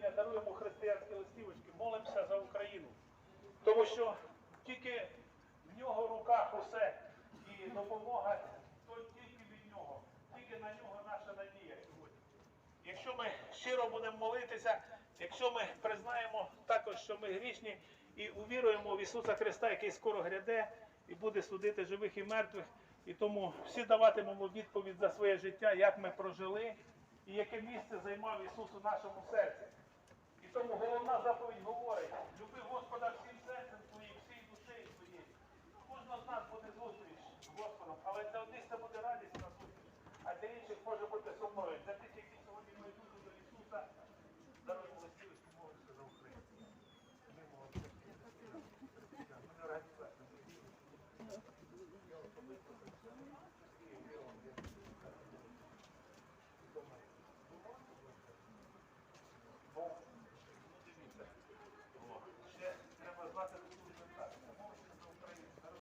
служіння, даруємо християнські листівочки, молимося за Україну. Тому що тільки в нього руках усе і допомога то тільки від нього, тільки на нього наша надія сьогодні. Якщо ми щиро будемо молитися, якщо ми признаємо також, що ми грішні і увіруємо в Ісуса Христа, який скоро гряде і буде судити живих і мертвих, і тому всі даватимемо відповідь за своє життя, як ми прожили і яке місце займав Ісус у нашому серці.